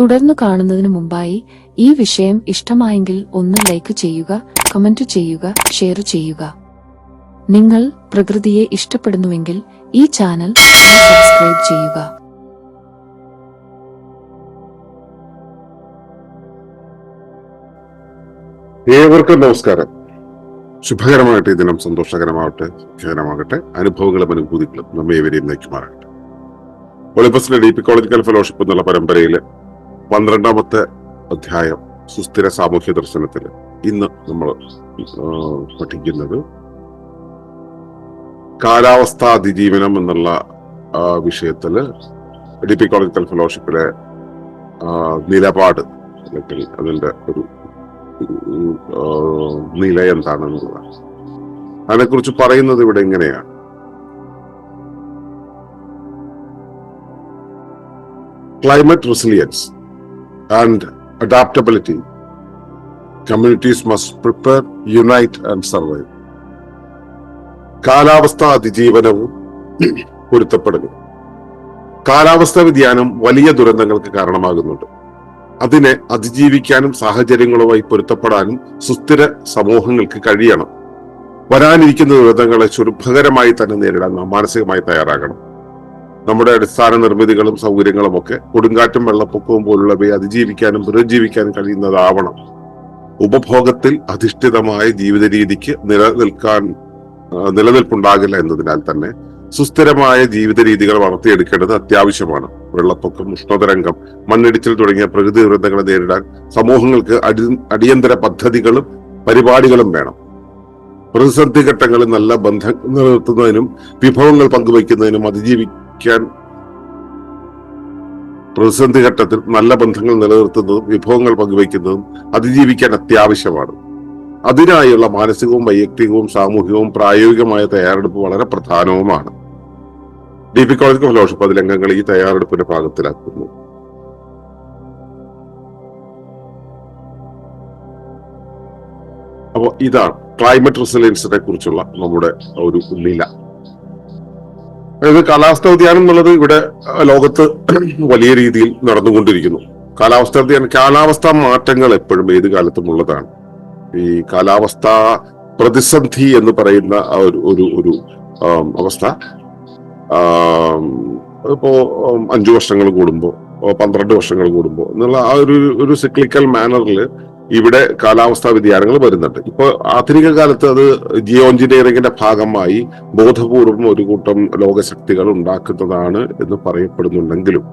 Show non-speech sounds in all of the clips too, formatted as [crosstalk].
തുടർന്നു കാണുന്നതിന് മുമ്പായി ഈ വിഷയം ഇഷ്ടമായെങ്കിൽ ഒന്ന് ലൈക്ക് ചെയ്യുക കമന്റ് ചെയ്യുക ഷെയർ ചെയ്യുക. നിങ്ങൾ പ്രകൃതിയെ ഇഷ്ടപ്പെടുന്നുവെങ്കിൽ ഈ ചാനൽ സബ്സ്ക്രൈബ് ചെയ്യുക. ഏവർക്കും നമസ്കാരം. ശുഭകരമാകട്ടെ ഈ ദിനം സന്തോഷകരമാകട്ടെ സുഖകരമാകട്ടെ അനുഭവങ്ങളും അനുഭൂതികളും നമ്മെ ഏവരെയും നയിക്കുമാറാകട്ടെ. ഒളിമ്പസിലെ ഡി പി കോളേജിക്കൽ ഫെലോഷിപ്പ് എന്നുള്ള പരമ്പരയിലെ പന്ത്രണ്ടാമത്തെ അധ്യായം സുസ്ഥിര സാമൂഹ്യ ദർശനത്തിൽ ഇന്ന് നമ്മൾ പഠിക്കുന്നത് കാലാവസ്ഥാ അതിജീവനം എന്നുള്ള വിഷയത്തിൽ വിഷയത്തിൽ ഡി പി കോളേജിക്കൽ ഫെലോഷിപ്പിലെ നിലപാട് അല്ലെങ്കിൽ അതിന്റെ ഒരു നില എന്താണെന്നുള്ളതാണ്. അതിനെക്കുറിച്ച് പറയുന്നത് ഇവിടെ എങ്ങനെയാണ്? Climate resilience. And adaptability, communities must prepare, unite and survive. കാലാവസ്ഥാ അതിജീവനവും [clears throat] പൊരുത്തപ്പെടലും കാലാവസ്ഥാ വ്യതിയാനം വലിയ ദുരന്തങ്ങൾക്ക് കാരണമാകുന്നുണ്ട്. അതിനെ അതിജീവിക്കാനും സാഹചര്യങ്ങളുമായി പൊരുത്തപ്പെടാനും സുസ്ഥിര സമൂഹങ്ങൾക്ക് കഴിയണം. വരാനിരിക്കുന്ന ദുരന്തങ്ങളെ സുലഭകരമായി തന്നെ നേരിടാൻ നാം മാനസികമായി തയ്യാറാകണം. നമ്മുടെ അടിസ്ഥാന നിർമ്മിതികളും സൗകര്യങ്ങളും ഒക്കെ കൊടുങ്കാറ്റും വെള്ളപ്പൊക്കവും പോലുള്ളവയെ അതിജീവിക്കാനും പുനരുജ്ജീവിക്കാനും കഴിയുന്നതാവണം. ഉപഭോഗത്തിൽ അധിഷ്ഠിതമായ ജീവിത രീതിക്ക് നിലനിൽക്കാൻ നിലനിൽപ്പുണ്ടാകില്ല എന്നതിനാൽ തന്നെ സുസ്ഥിരമായ ജീവിത രീതികൾ വളർത്തിയെടുക്കേണ്ടത് അത്യാവശ്യമാണ്. വെള്ളപ്പൊക്കം ഉഷ്ണതരംഗം മണ്ണിടിച്ചിൽ തുടങ്ങിയ പ്രകൃതി ദുരന്തങ്ങളെ നേരിടാൻ സമൂഹങ്ങൾക്ക് അടി അടിയന്തര പദ്ധതികളും പരിപാടികളും വേണം. പ്രതിസന്ധി ഘട്ടങ്ങളിൽ നല്ല ബന്ധം നിലനിർത്തുന്നതിനും വിഭവങ്ങൾ പങ്കുവയ്ക്കുന്നതിനും അതിജീവിക്കാൻ പ്രതിസന്ധി ഘട്ടത്തിൽ നല്ല ബന്ധങ്ങൾ നിലനിർത്തുന്നതും വിഭവങ്ങൾ പങ്കുവയ്ക്കുന്നതും അതിജീവിക്കാൻ അത്യാവശ്യമാണ്. അതിനായുള്ള മാനസികവും വൈയക്തികവും സാമൂഹികവും പ്രായോഗികമായ തയ്യാറെടുപ്പ് വളരെ പ്രധാനവുമാണ്. ഡി പി കോളേജ് ഫെലോഷിപ്പ് അതിലംഗങ്ങൾ ഈ തയ്യാറെടുപ്പിന്റെ ഭാഗത്തിലാക്കുന്നു. അപ്പോൾ ഇതാണ് ക്ലൈമറ്റ് റെസിലിയൻസിനെ കുറിച്ചുള്ള നമ്മുടെ ഒരു നില. അതായത് കാലാവസ്ഥ വ്യതിയാനം എന്നുള്ളത് ഇവിടെ ലോകത്ത് വലിയ രീതിയിൽ നടന്നുകൊണ്ടിരിക്കുന്നു. കാലാവസ്ഥ വ്യതിയാനം കാലാവസ്ഥാ മാറ്റങ്ങൾ എപ്പോഴും ഏത് കാലത്തും ഉള്ളതാണ്. ഈ കാലാവസ്ഥ പ്രതിസന്ധി എന്ന് പറയുന്ന ഒരു ഒരു ഒരു അവസ്ഥ ഇപ്പോ അഞ്ചു വർഷങ്ങൾ കൂടുമ്പോൾ പന്ത്രണ്ട് വർഷങ്ങൾ കൂടുമ്പോൾ എന്നുള്ള ആ ഒരു ഒരു സിക്ലിക്കൽ മാനറിൽ ഇവിടെ കാലാവസ്ഥാ വ്യതിയാനങ്ങൾ വരുന്നുണ്ട്. ഇപ്പൊ ആധുനിക കാലത്ത് അത് ജിയോ എഞ്ചിനീയറിംഗിന്റെ ഭാഗമായി ബോധപൂർവം ഒരു കൂട്ടം ലോകശക്തികൾ ഉണ്ടാക്കുന്നതാണ് എന്ന് പറയപ്പെടുന്നുണ്ടെങ്കിലും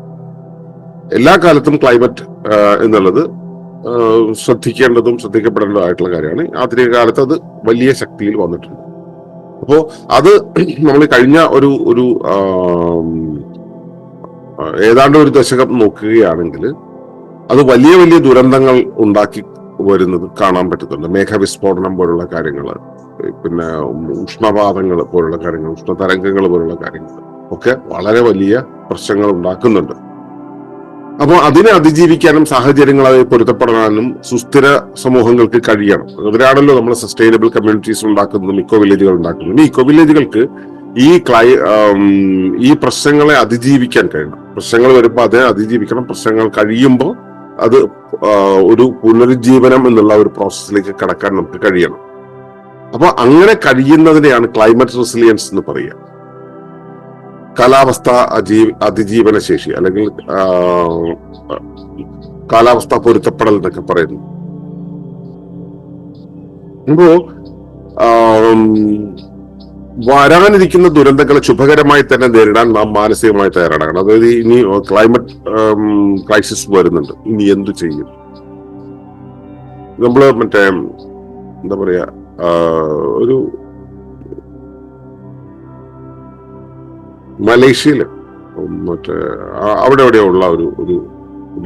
എല്ലാ കാലത്തും ക്ലൈമറ്റ് എന്നുള്ളത് ശ്രദ്ധിക്കേണ്ടതും ശ്രദ്ധിക്കപ്പെടേണ്ടതായിട്ടുള്ള കാര്യമാണ്. ആധുനിക കാലത്ത് അത് വലിയ ശക്തിയിൽ വന്നിട്ടുണ്ട്. അപ്പോ അത് നമ്മൾ കഴിഞ്ഞ ഒരു ഒരു ഏതാണ്ട് ഒരു ദശകം നോക്കുകയാണെങ്കിൽ അത് വലിയ വലിയ ദുരന്തങ്ങൾ ഉണ്ടാക്കി വരുന്നത് കാണാൻ പറ്റുന്നുണ്ട് മേഘവിസ്ഫോടനം പോലുള്ള കാര്യങ്ങൾ പിന്നെ ഉഷ്ണപാതങ്ങൾ പോലുള്ള കാര്യങ്ങൾ ഉഷ്ണതരംഗങ്ങൾ പോലുള്ള കാര്യങ്ങൾ ഒക്കെ വളരെ വലിയ പ്രശ്നങ്ങൾ ഉണ്ടാക്കുന്നുണ്ട്. അപ്പോൾ അതിനെ അതിജീവിക്കാനും സാഹചര്യങ്ങളെ പൊരുത്തപ്പെടാനും സുസ്ഥിര സമൂഹങ്ങൾക്ക് കഴിയണം. അതിനാണല്ലോ നമ്മൾ സസ്റ്റൈനബിൾ കമ്മ്യൂണിറ്റീസ് ഉണ്ടാക്കുന്നതും ഇക്കോ വില്ലേജുകൾ ഉണ്ടാക്കുന്നതും. ഈ ഇക്കോ വില്ലേജുകൾക്ക് ഈ ക്ലൈ ഈ പ്രശ്നങ്ങളെ അതിജീവിക്കാൻ കഴിയണം. പ്രശ്നങ്ങൾ വരുമ്പോൾ അതിനെ അതിജീവിക്കണം. പ്രശ്നങ്ങൾ കഴിയുമ്പോൾ അത് ഒരു പുനരുജ്ജീവനം എന്നുള്ള ഒരു പ്രോസസ്സിലേക്ക് കടക്കാൻ നമുക്ക് കഴിയണം. അപ്പൊ അങ്ങനെ കഴിയുന്നതിനെയാണ് ക്ലൈമറ്റ് റെസിലിയൻസ് എന്ന് പറയുക. കാലാവസ്ഥ അജീ- അതിജീവന ശേഷി അല്ലെങ്കിൽ കാലാവസ്ഥ പൊരുത്തപ്പെടൽ എന്നൊക്കെ പറയുന്നു. അപ്പോ വരാനിരിക്കുന്ന ദുരന്തങ്ങളെ ശുഭകരമായി തന്നെ നേരിടാൻ നാം മാനസികമായി തയ്യാറാകണം. അതായത് ഇനി ക്ലൈമറ്റ് ക്രൈസിസ് വരുന്നുണ്ട്. ഇനി എന്തു ചെയ്യും? നമ്മൾ മറ്റേ എന്താ പറയാ ഒരു മലേഷ്യയിൽ മറ്റേ അവിടെ എവിടെയോ ഉള്ള ഒരു ഒരു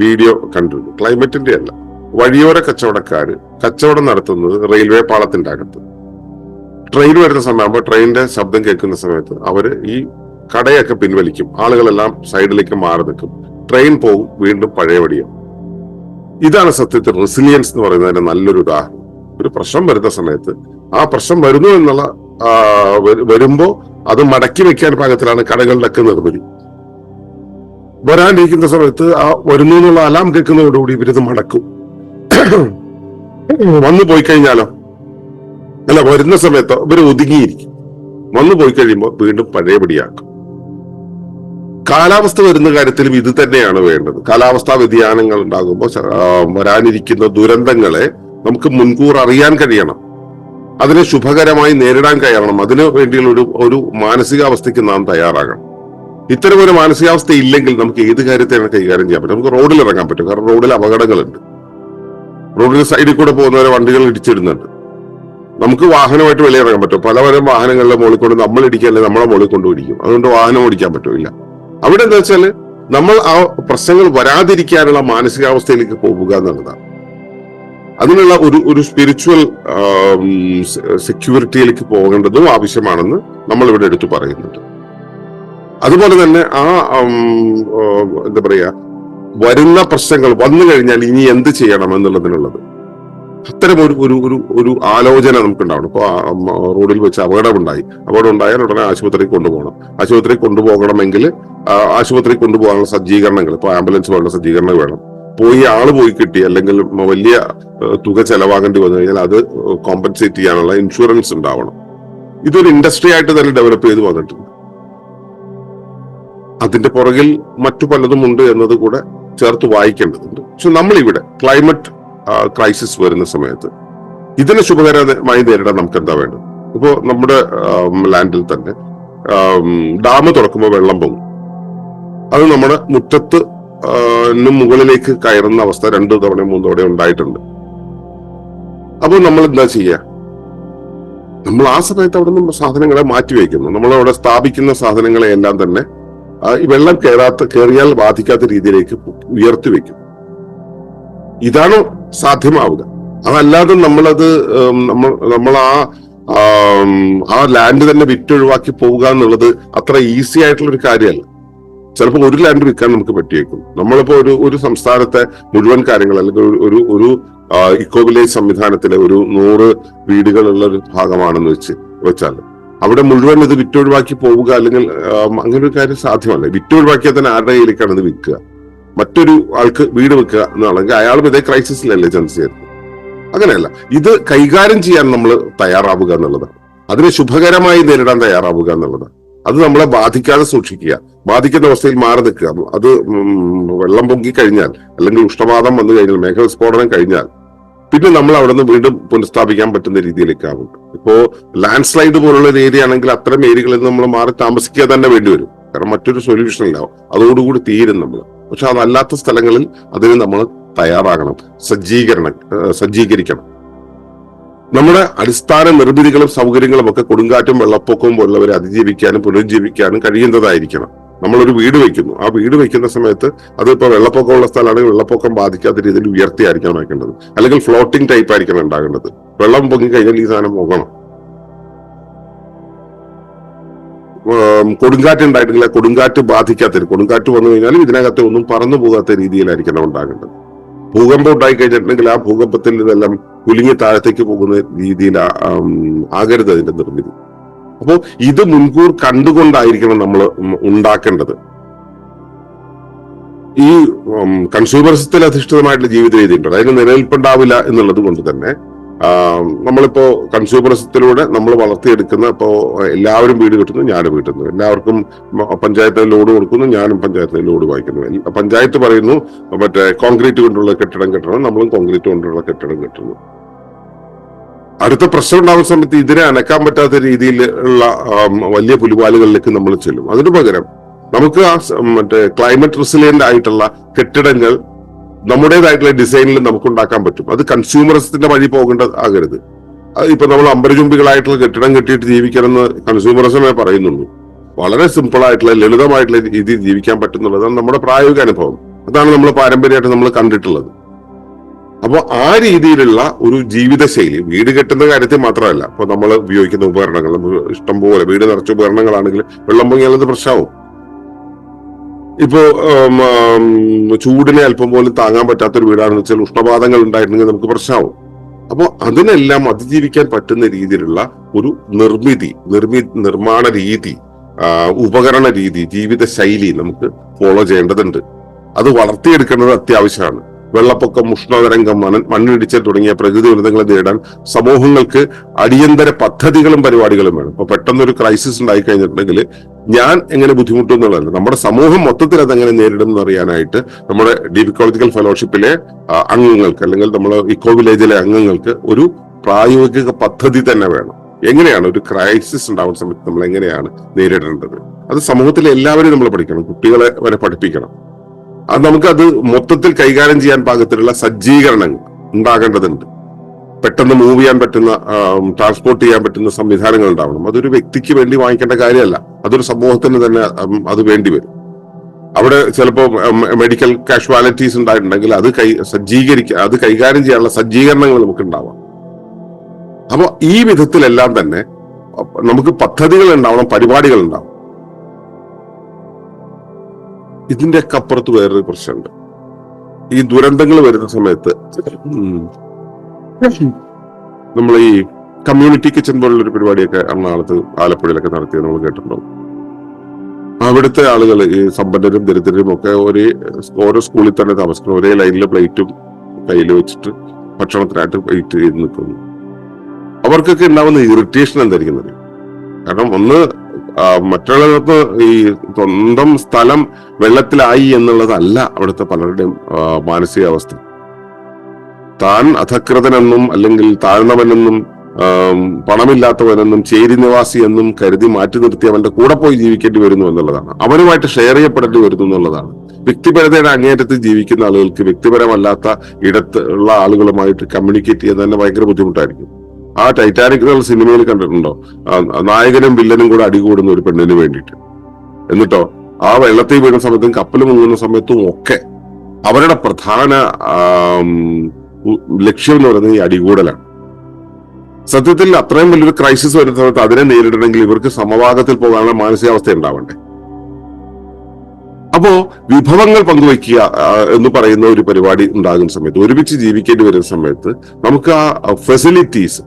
വീഡിയോ കണ്ടിരുന്നു. ക്ലൈമറ്റിന്റെ അല്ല. വഴിയോര കച്ചവടക്കാര് കച്ചവടം നടത്തുന്നത് റെയിൽവേ പാളത്തിന്റെ അകത്ത്. ട്രെയിൻ വരുന്ന സമയമാകുമ്പോൾ ട്രെയിനിന്റെ ശബ്ദം കേൾക്കുന്ന സമയത്ത് അവർ ഈ കടയൊക്കെ പിൻവലിക്കും. ആളുകളെല്ലാം സൈഡിലേക്ക് മാറി നിൽക്കും. ട്രെയിൻ പോകും വീണ്ടും പഴയപടിയും ഇതാണ് സത്യത്തിൽ റെസിലിയൻസ് എന്ന് പറയുന്നതിന്റെ നല്ലൊരു ഉദാഹരണം. ഒരു പ്രശ്നം വരുന്ന സമയത്ത് ആ പ്രശ്നം വരുന്നു എന്നുള്ള വരുമ്പോ അത് മടക്കി വെക്കാൻ പാകത്തിലാണ് കടകളിലൊക്കെ നിർമ്മിതി. വരാനിരിക്കുന്ന സമയത്ത് ആ വരുന്നു എന്നുള്ള അലാം കേൾക്കുന്നതോടുകൂടി ഇവരിത് മടക്കും. വന്നു പോയി കഴിഞ്ഞാലോ? അല്ല വരുന്ന സമയത്ത് ഇവർ ഒതുങ്ങിയിരിക്കും. വന്നു പോയി കഴിയുമ്പോൾ വീണ്ടും പഴയപടിയാക്കും. കാലാവസ്ഥ വരുന്ന കാര്യത്തിലും ഇത് തന്നെയാണ് വേണ്ടത്. കാലാവസ്ഥാ വ്യതിയാനങ്ങൾ ഉണ്ടാകുമ്പോൾ വരാനിരിക്കുന്ന ദുരന്തങ്ങളെ നമുക്ക് മുൻകൂർ അറിയാൻ കഴിയണം. അതിനെ ശുഭകരമായി നേരിടാൻ കഴിയണം. അതിനു വേണ്ടിയുള്ള ഒരു ഒരു മാനസികാവസ്ഥയ്ക്ക് നാം തയ്യാറാകണം. ഇത്തരം ഒരു മാനസികാവസ്ഥ ഇല്ലെങ്കിൽ നമുക്ക് ഏത് കാര്യത്തെയാണ് കൈകാര്യം ചെയ്യാൻ പറ്റും നമുക്ക് റോഡിൽ ഇറങ്ങാൻ പറ്റും. കാരണം റോഡിൽ അപകടങ്ങളുണ്ട്. റോഡിൽ സൈഡിൽ കൂടെ പോകുന്നവരെ വണ്ടികൾ ഇടിച്ചിടുന്നുണ്ട്. നമുക്ക് വാഹനമായിട്ട് വിലയിറങ്ങാൻ പറ്റും. പലവരും വാഹനങ്ങളിലെ മുകളിൽ കൊണ്ട് നമ്മൾ ഇടിക്കല്ലേ നമ്മളെ മുകളിൽ കൊണ്ട് ഇടിക്കും. അതുകൊണ്ട് വാഹനം ഓടിക്കാൻ പറ്റില്ല. അവിടെ എന്താ വെച്ചാൽ നമ്മൾ ആ പ്രശ്നങ്ങൾ വരാതിരിക്കാനുള്ള മാനസികാവസ്ഥയിലേക്ക് പോകുക എന്നുള്ളതാണ്. അതിനുള്ള ഒരു ഒരു സ്പിരിച്വൽ സെക്യൂരിറ്റിയിലേക്ക് പോകേണ്ടതും ആവശ്യമാണെന്ന് നമ്മൾ ഇവിടെ എടുത്തു പറയുന്നുണ്ട്. അതുപോലെ തന്നെ ആ, എന്താ പറയാ വരുന്ന പ്രശ്നങ്ങൾ വന്നു കഴിഞ്ഞാൽ ഇനി എന്ത് ചെയ്യണം എന്നുള്ളതിനുള്ളത്. അത്തരം ഒരു ഒരു ഒരു ഒരു ആലോചന നമുക്ക് ഉണ്ടാവണം ഇപ്പൊ റോഡിൽ വെച്ച് അപകടമുണ്ടായി. അപകടം ഉണ്ടായാൽ ഉടനെ ആശുപത്രിയിൽ കൊണ്ടുപോകണം. ആശുപത്രിയിൽ കൊണ്ടുപോകണമെങ്കിൽ ആശുപത്രിയിൽ കൊണ്ടുപോകാനുള്ള സജ്ജീകരണങ്ങൾ ഇപ്പൊ ആംബുലൻസ് പോലുള്ള സജ്ജീകരണങ്ങൾ വേണം. പോയി ആൾ പോയി കിട്ടി അല്ലെങ്കിൽ വലിയ തുക ചെലവാകേണ്ടി വന്നു കഴിഞ്ഞാൽ അത് കോമ്പൻസേറ്റ് ചെയ്യാനുള്ള ഇൻഷുറൻസ് ഉണ്ടാവണം. ഇതൊരു ഇൻഡസ്ട്രി ആയിട്ട് തന്നെ ഡെവലപ്പ് ചെയ്ത് വന്നിട്ടുണ്ട്. അതിന്റെ പുറകിൽ മറ്റു പലതും ഉണ്ട് എന്നത് കൂടെ ചേർത്ത് വായിക്കേണ്ടതുണ്ട്. പക്ഷെ നമ്മളിവിടെ ക്ലൈമറ്റ് ക്രൈസിസ് വരുന്ന സമയത്ത്. ഇതിനെ ശുഭകരമായി നേരിടാൻ നമുക്ക് എന്താ വേണ്ടത്? ഇപ്പോ നമ്മുടെ ലാൻഡിൽ തന്നെ ഡാം തുറക്കുമ്പോൾ വെള്ളം പോകും. അത് നമ്മുടെ മുറ്റത്ത് മുകളിലേക്ക് കയറുന്ന അവസ്ഥ രണ്ടു തവണ മൂന്ന് തവണ ഉണ്ടായിട്ടുണ്ട്. അപ്പോൾ നമ്മൾ എന്താ ചെയ്യുക? നമ്മൾ ആ സമയത്ത് അവിടെ നിന്ന് സാധനങ്ങളെ മാറ്റിവെക്കുന്നു നമ്മൾ അവിടെ സ്ഥാപിക്കുന്ന സാധനങ്ങളെ എല്ലാം തന്നെ ഈ വെള്ളം കയറാത്ത കയറിയാൽ ബാധിക്കാത്ത രീതിയിലേക്ക് ഉയർത്തി വെക്കും ഇതാണോ സാധ്യമാവുക. അതല്ലാതെ നമ്മളത് നമ്മൾ നമ്മൾ ആ ആ ലാൻഡ് തന്നെ വിറ്റൊഴിവാക്കി പോവുക എന്നുള്ളത് അത്ര ഈസി ആയിട്ടുള്ള ഒരു കാര്യമല്ല. ചിലപ്പോൾ ഒരു ലാൻഡ് വിൽക്കാൻ നമുക്ക് പറ്റിയേക്കും. നമ്മളിപ്പോ ഒരു ഒരു സംസ്ഥാനത്തെ മുഴുവൻ കാര്യങ്ങൾ അല്ലെങ്കിൽ ഒരു ഒരു ഇക്കോ വില്ലേജ് സംവിധാനത്തിലെ ഒരു നൂറ് വീടുകളുള്ള ഒരു ഭാഗമാണെന്ന് വെച്ച് വെച്ചാൽ അവിടെ മുഴുവൻ ഇത് വിറ്റൊഴിവാക്കി പോവുക അല്ലെങ്കിൽ അങ്ങനെ ഒരു കാര്യം സാധ്യമല്ല. വിറ്റൊഴിവാക്കിയാൽ തന്നെ ആരുടെ കയ്യിലേക്കാണ് ഇത് വിൽക്കുക? മറ്റൊരു ആൾക്ക് വീട് വെക്കുക എന്നാണെങ്കിൽ അയാളും ഇതേ ക്രൈസിസിലല്ലേ ചാൻസ് ചെയ്യുന്നത്? അങ്ങനെയല്ല. ഇത് കൈകാര്യം ചെയ്യാൻ നമ്മൾ തയ്യാറാവുക എന്നുള്ളതാണ്. അതിനെ ശുഭകരമായി നേരിടാൻ തയ്യാറാവുക എന്നുള്ളതാണ്. അത് നമ്മളെ ബാധിക്കാതെ സൂക്ഷിക്കുക. ബാധിക്കുന്ന അവസ്ഥയിൽ മാറി നിൽക്കുക. അത് വെള്ളം പൊങ്ങി കഴിഞ്ഞാൽ അല്ലെങ്കിൽ ഉഷ്ണവാദം വന്നു കഴിഞ്ഞാൽ മേഘ സ്ഫോടനം കഴിഞ്ഞാൽ പിന്നെ നമ്മൾ അവിടെ നിന്ന് വീണ്ടും പുനഃസ്ഥാപിക്കാൻ പറ്റുന്ന രീതിയിലേക്ക് ആവും. ഇപ്പോ ലാൻഡ് സ്ലൈഡ് പോലുള്ള ഒരു ഏരിയ ആണെങ്കിൽ അത്തരം ഏരിയകളിൽ നമ്മൾ മാറി താമസിക്കുക തന്നെ വേണ്ടി വരും. കാരണം മറ്റൊരു സൊല്യൂഷൻ ഉണ്ടാവും അതോടുകൂടി തീരും നമ്മൾ പക്ഷെ അതല്ലാത്ത സ്ഥലങ്ങളിൽ അതിന് നമ്മൾ തയ്യാറാകണം സജ്ജീകരണം സജ്ജീകരിക്കണം. നമ്മുടെ അടിസ്ഥാന നിർമ്മിതികളും സൗകര്യങ്ങളും ഒക്കെ കൊടുങ്കാറ്റും വെള്ളപ്പൊക്കവും പോലുള്ളവരെ അതിജീവിക്കാനും പുനരുജ്ജീവിക്കാനും കഴിയുന്നതായിരിക്കണം. നമ്മളൊരു വീട് വെക്കുന്നു ആ വീട് വെക്കുന്ന സമയത്ത് അതിപ്പോൾ വെള്ളപ്പൊക്കമുള്ള സ്ഥലമാണെങ്കിൽ വെള്ളപ്പൊക്കം ബാധിക്കാത്ത രീതിയിൽ ഉയർത്തിയായിരിക്കണം വെക്കേണ്ടത് അല്ലെങ്കിൽ ഫ്ലോട്ടിംഗ് ടൈപ്പ് ആയിരിക്കണം ഉണ്ടാകേണ്ടത്. വെള്ളം പൊങ്ങി കഴിഞ്ഞാൽ ഈ സാധനം പോകണം കൊടുങ്കാറ്റ് ഉണ്ടായിട്ടില്ല കൊടുങ്കാറ്റ് ബാധിക്കാത്ത കൊടുങ്കാറ്റ് വന്നു കഴിഞ്ഞാലും ഇതിനകത്ത് ഒന്നും പറന്നു പോകാത്ത രീതിയിലായിരിക്കണം ഉണ്ടാകേണ്ടത്. ഭൂകമ്പം ഉണ്ടായി കഴിഞ്ഞിട്ടുണ്ടെങ്കിൽ ആ ഭൂകമ്പത്തിൽ ഇതെല്ലാം കുലുങ്ങി താഴത്തേക്ക് പോകുന്ന രീതിയിൽ ആകരുത് അതിന്റെ നിർമ്മിതി അപ്പോ ഇത് മുൻകൂർ കണ്ടുകൊണ്ടായിരിക്കണം നമ്മൾ ഉണ്ടാക്കേണ്ടത്. ഈ കൺസ്യൂമറിസത്തിൽ അധിഷ്ഠിതമായിട്ടുള്ള ജീവിത രീതി ഉണ്ട് അതിന് നിലനിൽപ്പുണ്ടാവില്ല എന്നുള്ളത് കൊണ്ട് തന്നെ നമ്മളിപ്പോ കൺസ്യൂമറിസത്തിലൂടെ നമ്മൾ വളർത്തിയെടുക്കുന്ന ഇപ്പോൾ എല്ലാവരും വീട് കിട്ടുന്നു ഞാനും വീട്ടുന്നു എല്ലാവർക്കും പഞ്ചായത്തിന് ലോഡ് കൊടുക്കുന്നു ഞാനും പഞ്ചായത്തിന് ലോഡ് വാങ്ങിക്കുന്നു. പഞ്ചായത്ത് പറയുന്നു മറ്റേ കോൺക്രീറ്റ് കൊണ്ടുള്ള കെട്ടിടം കെട്ടണം നമ്മളും കോൺക്രീറ്റ് കൊണ്ടുള്ള കെട്ടിടം കെട്ടുന്നു. അടുത്ത പ്രശ്നം ഉണ്ടാകുന്ന സമയത്ത് ഇതിനെ അനക്കാൻ പറ്റാത്ത രീതിയിൽ ഉള്ള വലിയ പുലിവാലുകളിലേക്ക് നമ്മൾ ചെല്ലും. അതിനു പകരം നമുക്ക് ആ മറ്റേ ക്ലൈമറ്റ് റെസിലിയന്റ് ആയിട്ടുള്ള കെട്ടിടങ്ങൾ നമ്മുടേതായിട്ടുള്ള ഡിസൈനിൽ നമുക്ക് ഉണ്ടാക്കാൻ പറ്റും. അത് കൺസ്യൂമറിസത്തിന്റെ വഴി പോകേണ്ട ആകരുത്. ഇപ്പൊ നമ്മൾ അമ്പരചുംബികളായിട്ടുള്ള കെട്ടിടം കെട്ടിയിട്ട് ജീവിക്കണമെന്ന് കൺസ്യൂമറിസമേ പറയുന്നുള്ളൂ. വളരെ സിമ്പിൾ ആയിട്ടുള്ള ലളിതമായിട്ടുള്ള രീതിയിൽ ജീവിക്കാൻ പറ്റുന്നുള്ളതാണ് നമ്മുടെ പ്രായോഗിക അനുഭവം. അതാണ് നമ്മൾ പാരമ്പര്യമായിട്ട് നമ്മൾ കണ്ടിട്ടുള്ളത്. അപ്പോൾ ആ രീതിയിലുള്ള ഒരു ജീവിതശൈലി വീട് കെട്ടുന്ന കാര്യത്തിൽ മാത്രമല്ല ഇപ്പൊ നമ്മൾ ഉപയോഗിക്കുന്ന ഉപകരണങ്ങൾ നമുക്ക് ഇഷ്ടംപോലെ വീട് നിറച്ച ഉപകരണങ്ങളാണെങ്കിൽ വെള്ളം പൊങ്ങിയാലത് പ്രശ്നമാവും. ഇപ്പോ ഉം, ഉം, ചൂടിനെ അല്പം പോലും താങ്ങാൻ പറ്റാത്ത ഒരു വീടാണെന്ന് വെച്ചാൽ ഉഷ്ണപാതങ്ങൾ ഉണ്ടായിരുന്നെങ്കിൽ നമുക്ക് പ്രശ്നമാവും. അപ്പോൾ അതിനെല്ലാം അതിജീവിക്കാൻ പറ്റുന്ന രീതിയിലുള്ള ഒരു നിർമ്മിതി നിർമ്മി നിർമ്മാണ രീതി ഉപകരണ രീതി ജീവിത ശൈലി നമുക്ക് ഫോളോ ചെയ്യേണ്ടതുണ്ട്. അത് വളർത്തിയെടുക്കേണ്ടത് അത്യാവശ്യമാണ്. വെള്ളപ്പൊക്കം ഉഷ്ണതരംഗം മണൽ തുടങ്ങിയ പ്രകൃതി ദുരന്തങ്ങളെ നേരിടാൻ സമൂഹങ്ങൾക്ക് അടിയന്തര പദ്ധതികളും പരിപാടികളും വേണം. ഇപ്പൊ പെട്ടെന്നൊരു ക്രൈസിസ് ഉണ്ടായി കഴിഞ്ഞിട്ടുണ്ടെങ്കിൽ ഞാൻ എങ്ങനെ ബുദ്ധിമുട്ടും എന്നുള്ളതല്ല നമ്മുടെ സമൂഹം മൊത്തത്തിൽ അതെങ്ങനെ നേരിടും എന്ന് അറിയാനായിട്ട് നമ്മുടെ ഡിപിക്കോളജിക്കൽ ഫെലോഷിപ്പിലെ ആ, അംഗങ്ങൾക്ക് അല്ലെങ്കിൽ നമ്മുടെ ഇക്കോ വില്ലേജിലെ അംഗങ്ങൾക്ക് ഒരു പ്രായോഗിക പദ്ധതി തന്നെ വേണം. എങ്ങനെയാണ് ഒരു ക്രൈസിസ് ഉണ്ടാവുന്ന സമയത്ത് നമ്മൾ എങ്ങനെയാണ് നേരിടേണ്ടത്? അത് സമൂഹത്തിലെ എല്ലാവരെയും നമ്മൾ പഠിക്കണം. കുട്ടികളെ വരെ പഠിപ്പിക്കണം. അത് നമുക്കത് മൊത്തത്തിൽ കൈകാര്യം ചെയ്യാൻ പാകത്തിലുള്ള സജ്ജീകരണങ്ങൾ ഉണ്ടാകേണ്ടതുണ്ട്. പെട്ടെന്ന് മൂവ് ചെയ്യാൻ പറ്റുന്ന ട്രാൻസ്പോർട്ട് ചെയ്യാൻ പറ്റുന്ന സംവിധാനങ്ങൾ ഉണ്ടാവണം. അതൊരു വ്യക്തിക്ക് വേണ്ടി വാങ്ങിക്കേണ്ട കാര്യമല്ല. അതൊരു സമൂഹത്തിന് തന്നെ അത് വേണ്ടി വരും. അവിടെ ചിലപ്പോൾ മെഡിക്കൽ കാഷ്വാലിറ്റീസ് ഉണ്ടായിട്ടുണ്ടെങ്കിൽ അത് കൈ സജ്ജീകരിക്കുക അത് കൈകാര്യം ചെയ്യാനുള്ള സജ്ജീകരണങ്ങൾ നമുക്ക് ഉണ്ടാവാം അപ്പോൾ ഈ വിധത്തിലെല്ലാം തന്നെ നമുക്ക് പദ്ധതികൾ ഉണ്ടാവണം പരിപാടികൾ ഉണ്ടാവണം. ഇതിന്റെയൊക്കെ അപ്പുറത്ത് വേറൊരു പ്രശ്നമുണ്ട്. ഈ ദുരന്തങ്ങൾ വരുന്ന സമയത്ത് നമ്മൾ ഈ കമ്മ്യൂണിറ്റി കിച്ചൺ പോലുള്ള ഒരു പരിപാടിയൊക്കെ എറണാകുളത്ത് ആലപ്പുഴയിലൊക്കെ നടത്തിയത് നമ്മൾ കേട്ടിട്ടുണ്ടാവും അവിടുത്തെ ആളുകൾ ഈ സമ്പന്നരും ദരിദ്രരും ഒക്കെ ഒരേ ഓരോ സ്കൂളിൽ തന്നെ താമസിക്കുന്നു ഒരേ ലൈനിലെ പ്ലേറ്റും കയ്യിൽ വെച്ചിട്ട് ഭക്ഷണത്തിനായിട്ട് വെയിറ്റ് ചെയ്ത് നിൽക്കുന്നു. അവർക്കൊക്കെ ഉണ്ടാവുന്ന ഇറിറ്റേഷൻ എന്തായിരിക്കും? കാരണം ഒന്ന് മറ്റുള്ളവർക്ക് ഈ സ്വന്തം സ്ഥലം വെള്ളത്തിലായി എന്നുള്ളതല്ല അവിടുത്തെ പലരുടെയും മാനസികാവസ്ഥ. താൻ അധകൃതനെന്നും അല്ലെങ്കിൽ താഴ്ന്നവനെന്നും പണമില്ലാത്തവനെന്നും ചേരി നിവാസി എന്നും കരുതി മാറ്റി നിർത്തി അവന്റെ കൂടെ പോയി ജീവിക്കേണ്ടി വരുന്നു എന്നുള്ളതാണ്. അവനുമായിട്ട് ഷെയർ ചെയ്യപ്പെടേണ്ടി വരുന്നു എന്നുള്ളതാണ്. വ്യക്തിപരതയുടെ അങ്ങേറ്റത്തിൽ ജീവിക്കുന്ന ആളുകൾക്ക് വ്യക്തിപരമല്ലാത്ത ഇടത്തുള്ള ആളുകളുമായിട്ട് കമ്മ്യൂണിക്കേറ്റ് ചെയ്യാൻ തന്നെ ഭയങ്കര ബുദ്ധിമുട്ടായിരിക്കും. ആ ടൈറ്റാനിക് എന്നുള്ള സിനിമയിൽ കണ്ടിട്ടുണ്ടോ? നായകനും വില്ലനും കൂടെ അടികൂടുന്ന ഒരു പെണ്ണിന് വേണ്ടിയിട്ട്. എന്നിട്ടോ ആ വെള്ളത്തിൽ വീഴുന്ന സമയത്തും കപ്പൽ മുങ്ങുന്ന സമയത്തും ഒക്കെ അവരുടെ പ്രധാന ലക്ഷ്യം എന്ന് പറയുന്നത് ഈ അടികൂടലാണ്. സത്യത്തിൽ അത്രയും വലിയൊരു ക്രൈസിസ് വരുന്ന സമയത്ത് അതിനെ നേരിടണമെങ്കിൽ ഇവർക്ക് സമവാദത്തിൽ പോകാനുള്ള മാനസികാവസ്ഥ ഉണ്ടാവണ്ടേ? അപ്പോ വിഭവങ്ങൾ പങ്കുവയ്ക്കുക എന്ന് പറയുന്ന ഒരു പരിപാടി ഉണ്ടാകുന്ന സമയത്ത് ഒരുമിച്ച് ജീവിക്കേണ്ടി വരുന്ന സമയത്ത് നമുക്ക് ആ ഫെസിലിറ്റീസ്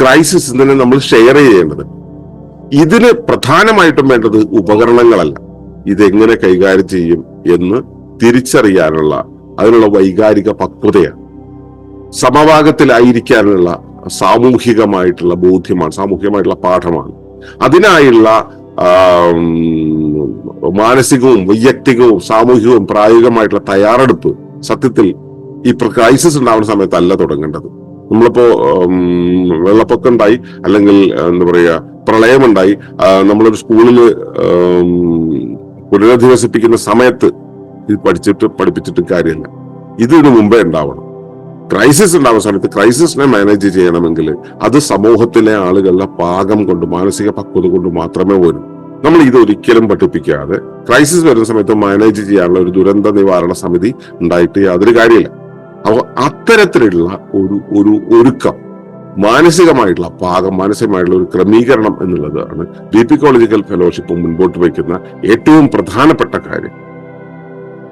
ക്രൈസിസ് തന്നെ നമ്മൾ ഷെയർ ചെയ്യേണ്ടത്. ഇതിന് പ്രധാനമായിട്ടും വേണ്ടത് ഉപകരണങ്ങളല്ല. ഇതെങ്ങനെ കൈകാര്യം ചെയ്യും എന്ന് തിരിച്ചറിയാനുള്ള അതിനുള്ള വൈകാരിക പക്വതയാണ്. സമഭാഗത്തിലായിരിക്കാനുള്ള സാമൂഹികമായിട്ടുള്ള ബോധ്യമാണ് സാമൂഹികമായിട്ടുള്ള പാഠമാണ്. അതിനായുള്ള മാനസികവും വൈയക്തികവും സാമൂഹികവും പ്രായോഗികമായിട്ടുള്ള തയ്യാറെടുപ്പ് സത്യത്തിൽ ഈ ക്രൈസിസ് ഉണ്ടാവുന്ന സമയത്തല്ല തുടങ്ങേണ്ടത്. നമ്മളിപ്പോ വെള്ളപ്പൊക്കം ഉണ്ടായി അല്ലെങ്കിൽ എന്താ പറയുക പ്രളയമുണ്ടായി. നമ്മളൊരു സ്കൂളിൽ പുനരധിവസിപ്പിക്കുന്ന സമയത്ത് ഇത് പഠിച്ചിട്ട് പഠിപ്പിച്ചിട്ട് കാര്യമില്ല. ഇതിനു മുമ്പേ ഉണ്ടാവണം. ക്രൈസിസ് ഉണ്ടാവുന്ന സമയത്ത് ക്രൈസിസിനെ മാനേജ് ചെയ്യണമെങ്കിൽ അത് സമൂഹത്തിലെ ആളുകളുടെ പാകം കൊണ്ട് മാനസിക പക്വത കൊണ്ട് മാത്രമേ വരൂ. നമ്മൾ ഇത് ഒരിക്കലും പഠിപ്പിക്കാതെ ക്രൈസിസ് വരുന്ന സമയത്ത് മാനേജ് ചെയ്യാനുള്ള ഒരു ദുരന്ത നിവാരണ സമിതി ഉണ്ടായിട്ട് യാതൊരു കാര്യമില്ല. അത്തരത്തിലുള്ള ഒരു ഒരു ഒരുക്കം മാനസികമായിട്ടുള്ള പാകം മാനസികമായിട്ടുള്ള ഒരു ക്രമീകരണം എന്നുള്ളതാണ് ഡീപിക്കോളജിക്കൽ ഫെലോഷിപ്പ് മുൻപോട്ട് വയ്ക്കുന്ന ഏറ്റവും പ്രധാനപ്പെട്ട കാര്യം.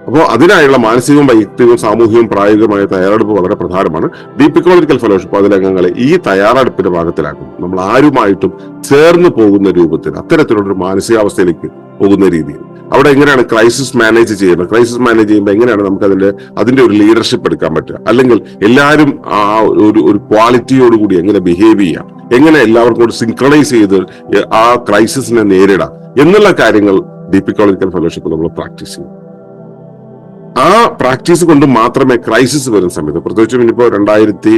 അപ്പോൾ അതിനായുള്ള മാനസികവും വൈയക്തികവും സാമൂഹികവും പ്രായോഗികമായ തയ്യാറെടുപ്പ് വളരെ പ്രധാനമാണ്. ഡീപിക്കോളജിക്കൽ ഫെലോഷിപ്പ് അതിലെ അംഗങ്ങളെ ഈ തയ്യാറെടുപ്പിന്റെ ഭാഗത്തിലാക്കും നമ്മൾ ആരുമായിട്ടും ചേർന്ന് പോകുന്ന രൂപത്തിൽ അത്തരത്തിലുള്ളൊരു മാനസികാവസ്ഥയിലേക്ക് പോകുന്ന രീതിയിൽ അവിടെ എങ്ങനെയാണ് ക്രൈസിസ് മാനേജ് ചെയ്യുന്നത്? ക്രൈസിസ് മാനേജ് ചെയ്യുമ്പോൾ എങ്ങനെയാണ് നമുക്ക് അതിന്റെ അതിന്റെ ഒരു ലീഡർഷിപ്പ് എടുക്കാൻ പറ്റുക? അല്ലെങ്കിൽ എല്ലാവരും ആ ഒരു ഒരു ക്വാളിറ്റിയോടുകൂടി എങ്ങനെ ബിഹേവ് ചെയ്യാം എങ്ങനെ എല്ലാവർക്കും കൂടി സിങ്ക്രണൈസ് ചെയ്ത് ആ ക്രൈസിസിനെ നേരിടാം? എന്നുള്ള കാര്യങ്ങൾ ഡീപിക്കോളജിക്കൽ ഫെലോഷിപ്പ് നമ്മൾ പ്രാക്ടീസ് ചെയ്യും. ആ പ്രാക്ടീസ് കൊണ്ട് മാത്രമേ ക്രൈസിസ് വരുന്ന സമയത്ത് പ്രത്യേകിച്ചും ഇനിയിപ്പോ രണ്ടായിരത്തി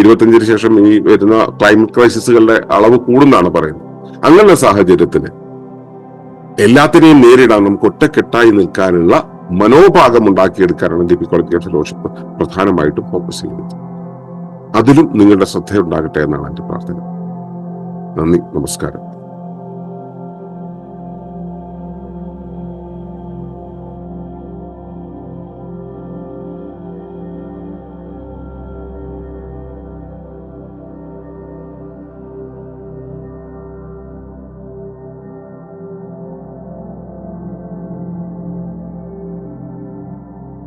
ഇരുപത്തിയഞ്ചിന് ശേഷം ഈ വരുന്ന ക്ലൈമറ്റ് ക്രൈസിസുകളുടെ അളവ് കൂടുന്നാണ് പറയുന്നത്. അങ്ങനെ സാഹചര്യത്തിന് എല്ലാത്തിനെയും നേരിടാൻ നമുക്ക് ഒറ്റക്കെട്ടായി നിൽക്കാനുള്ള മനോഭാഗം ഉണ്ടാക്കിയെടുക്കാനാണ് ഡിപിക്കോളജിക്കൽ ഫെലോഷിപ്പ് പ്രധാനമായിട്ടും ഫോക്കസ് ചെയ്യുന്നത്. അതിലും നിങ്ങളുടെ ശ്രദ്ധയുണ്ടാകട്ടെ എന്നാണ് എന്റെ പ്രാർത്ഥന. നന്ദി നമസ്കാരം.